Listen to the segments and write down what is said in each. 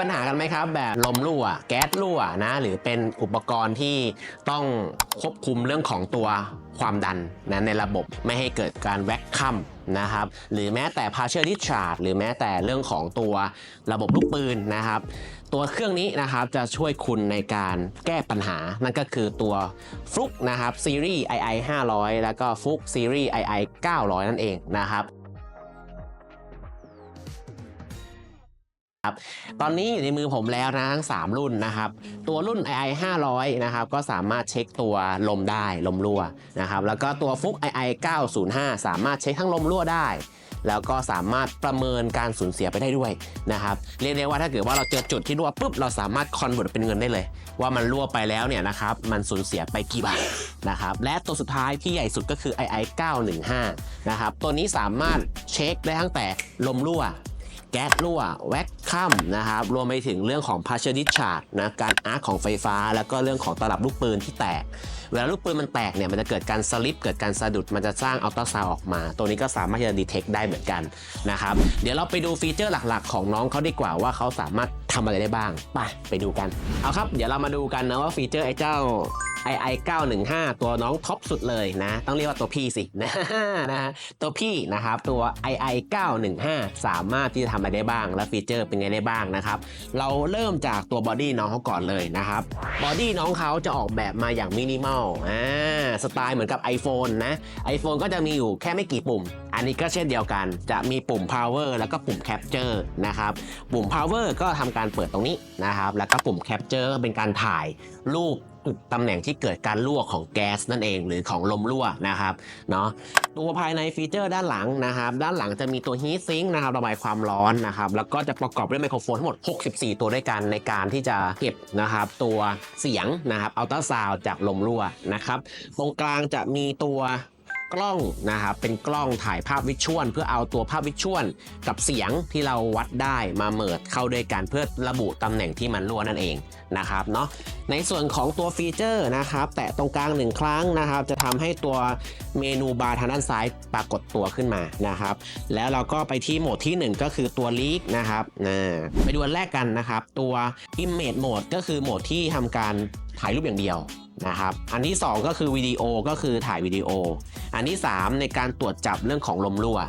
ปัญหากันไหมครับ แบบลมรั่ว แก๊สรั่วนะ หรือเป็นอุปกรณ์ที่ต้องควบคุมเรื่องของตัวความดันนะในระบบไม่ให้เกิดการแวกคัมนะครับหรือแม้แต่ partial discharge หรือแม้แต่เรื่องของตัวระบบลูกปืนนะครับ ตัวเครื่องนี้นะครับจะช่วยคุณในการแก้ปัญหา นั่นก็คือตัวฟลุกนะครับซีรีส์ II 500 แล้วก็ฟลุกซีรีส์ II 900 นั่นเองนะครับ ครับตอนนี้อยู่ในมือผมแล้วนะทั้ง 3 รุ่นนะครับ ตัวรุ่น II 500 นะครับ ก็สามารถเช็คตัวลมได้ลมรั่วนะครับ แล้วก็ตัวฟุก II 905 สามารถเช็คทั้งลมรั่วได้ แล้วก็สามารถประเมินการสูญเสียไปได้ด้วยนะครับ เรียกได้ว่าถ้าเกิดว่าเราเจอจุดที่รั่วปุ๊บ เราสามารถคอนเวิร์ตเป็นเงินได้เลย ว่ามันรั่วไปแล้วเนี่ยนะครับ มันสูญเสียไปกี่บาทนะครับ และตัวสุดท้ายที่ใหญ่สุดก็คือ II 915 นะครับ ตัวนี้สามารถเช็คได้ตั้งแต่ลมรั่ว แก๊สรั่วแว็กคัมนะครับรวมไปถึงเรื่องของ partial discharge นะการอาร์คของไฟฟ้า แล้วก็เรื่องของตลับลูกปืนที่แตก เวลาลูกปืนมันแตกเนี่ยมันจะเกิดการสลิปเกิดการสะดุดมันจะสร้างอัลตราซาวออกมา ตัวนี้ก็สามารถที่จะดีเทคได้เหมือนกันนะครับเดี๋ยวเราไปดูฟีเจอร์หลักๆ ของน้องเขาดีกว่าว่าเขาสามารถทำอะไรได้บ้างไปไปดูกันเอาครับ เดี๋ยวเรามาดูกันนะว่าฟีเจอร์ไอ้เจ้า II 915 ตัวน้องท็อปสุดเลยนะ ต้องเรียกว่าตัวพี่สินะนะฮะตัวพี่นะครับตัว II 915 สามารถที่จะทำอะไรได้บ้าง และฟีเจอร์เป็นไงได้บ้างนะครับ เราเริ่มจากตัวบอดี้น้องเขาก่อนเลยนะครับบอดี้น้องเขาจะออกแบบมาอย่างมินิมอลอ่าสไตล์เหมือนกับ iPhone นะ iPhone ก็จะมีอยู่แค่ไม่กี่ปุ่ม อันนี้ก็เช่นเดียวกัน จะมีปุ่ม power แล้วก็ปุ่ม capture นะครับ ปุ่ม power ก็ทำการเปิดตรงนี้นะครับ แล้วก็ปุ่ม capture เป็นการถ่ายรูป ตำแหน่งที่เกิดการรั่วของแก๊สนั่นเอง หรือของลมรั่วนะครับเนาะตัวภายในฟีเจอร์ด้านหลังนะครับ ด้านหลังจะมีตัวฮีทซิงค์นะครับระบายความร้อนนะครับแล้วก็จะประกอบด้วยไมโครโฟนทั้งหมด 64 ตัวด้วยกันในการที่จะเก็บนะครับตัวเสียงนะครับอัลตราซาวจากลมรั่วนะครับตรงกลางจะมีตัว กล้องนะครับเป็นกล้องถ่ายภาพวิชวลเพื่อเอาตัวภาพวิชวลกับเสียงที่เราวัดได้มาเมิดเข้าด้วยกันเพื่อระบุตำแหน่งที่มันรั่วนั่นเองนะครับเนาะในส่วนของตัวฟีเจอร์นะครับ แตะตรงกลางหนึ่งครั้งนะครับ จะทำให้ตัวเมนูบาร์ทางด้านซ้ายปรากฏตัวขึ้นมานะครับ แล้วเราก็ไปที่โหมดที่ 1 ก็คือตัว Leak นะครับนะไปดูอันแรกกันนะครับ ตัว Image Mode ก็คือโหมดที่ทำการ ถ่ายรูปอย่างเดียวนะครับ อันที่ 2 ก็คือวิดีโอก็คือถ่ายวิดีโอ อันที่ 3 ในการตรวจจับเรื่องของลมรั่ว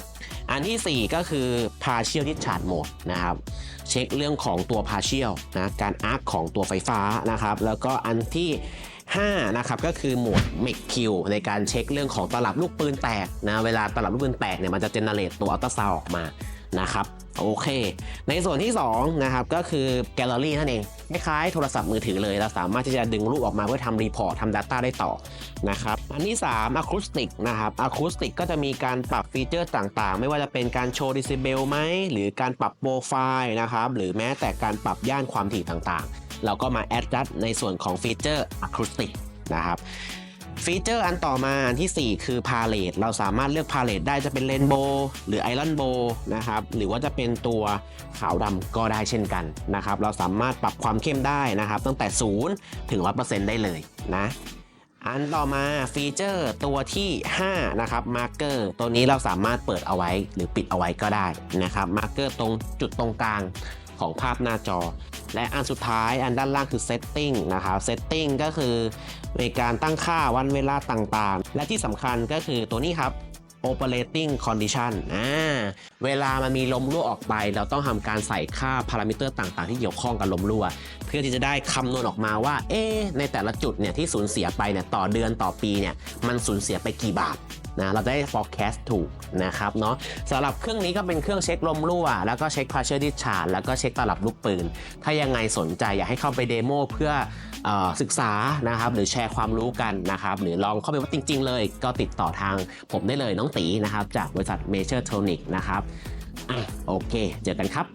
อันทีสี่ 4 ก็คือ partial discharge mode นะครับ เช็คเรื่องของตัว partial นะ การอาร์คของตัวไฟฟ้านะครับ แล้วก็อันที่5นะครับก็คือโหมด make Q ในการเช็คเรื่องของตลับลูกปืนแตกนะ เวลาตลับลูกปืนแตกเนี่ยมันจะเจเนเรตตัวอัลตราซาวออกมานะครับ โอเค ในส่วนที่2นะครับก็คือแกลเลอรี่นั่นเองคล้ายๆโทรศัพท์มือถือเลย เราสามารถที่จะดึงรูปออกมาเพื่อทำรีพอร์ตทำ Data ได้ต่อนะครับอันที่3อะคูสติกนะครับอะคูสติกก็จะมีการปรับฟีเจอร์ต่างๆ ไม่ว่าจะเป็นการโชว์ดิซิเบลไหมหรือการปรับโปรไฟล์นะครับหรือแม้แต่การปรับย่านความถี่ต่างๆ เราก็มาแอดจัดในส่วนของฟีเจอร์อะคูสติกนะครับ ฟีเจอร์อันต่อมาอันทีสี่ 4 คือพาเลตเราสามารถเลือกพาเลตได้จะเป็นเรนโบว์หรือไอรอนโบว์นะครับหรือว่าจะเป็นตัวขาวดำก็ได้เช่นกันนะครับเราสามารถปรับความเข้มได้นะครับตั้งแต่ 0 ถึง 100%ได้เลยนะอันต่อมาฟีเจอร์ตัวที่ 5 นะครับมาร์เกอร์ตัวนี้เราสามารถเปิดเอาไว้หรือปิดเอาไว้ก็ได้นะครับมาร์เกอร์ตรงจุดตรงกลาง ของภาพหน้าจอ และอันสุดท้ายอันด้านล่างคือ Setting นะครับ Setting ก็คือในการตั้งค่าวันเวลาต่างๆ และที่สำคัญก็คือตัวนี้ครับ operating condition อ่า เวลามันมีลมรั่วออกไป เราต้องทำการใส่ค่าพารามิเตอร์ต่างๆ ที่เกี่ยวข้องกับลมรั่ว เพื่อที่จะได้คำนวณออกมาว่า เอ๊ในแต่ละจุดเนี่ยที่สูญเสียไปเนี่ยต่อเดือนต่อปีเนี่ยมันสูญเสียไปกี่บาทนะเราจะได้ forecast ถูกนะครับเนาะสำหรับเครื่องนี้ก็เป็นเครื่องเช็คลมรั่ว แล้วก็เช็ค partial discharge แล้วก็เช็คตลับลูกปืน ถ้ายังไงสนใจอยากให้เข้าไปเดโมเพื่อศึกษานะครับหรือแชร์ความรู้กันนะครับหรือลองเข้าไปว่าจริง ๆ เลย ก็ติดต่อทางผมได้เลยน้องตีนะครับจากบริษัท Major Tronic นะครับอะโอเค เจอกันครับ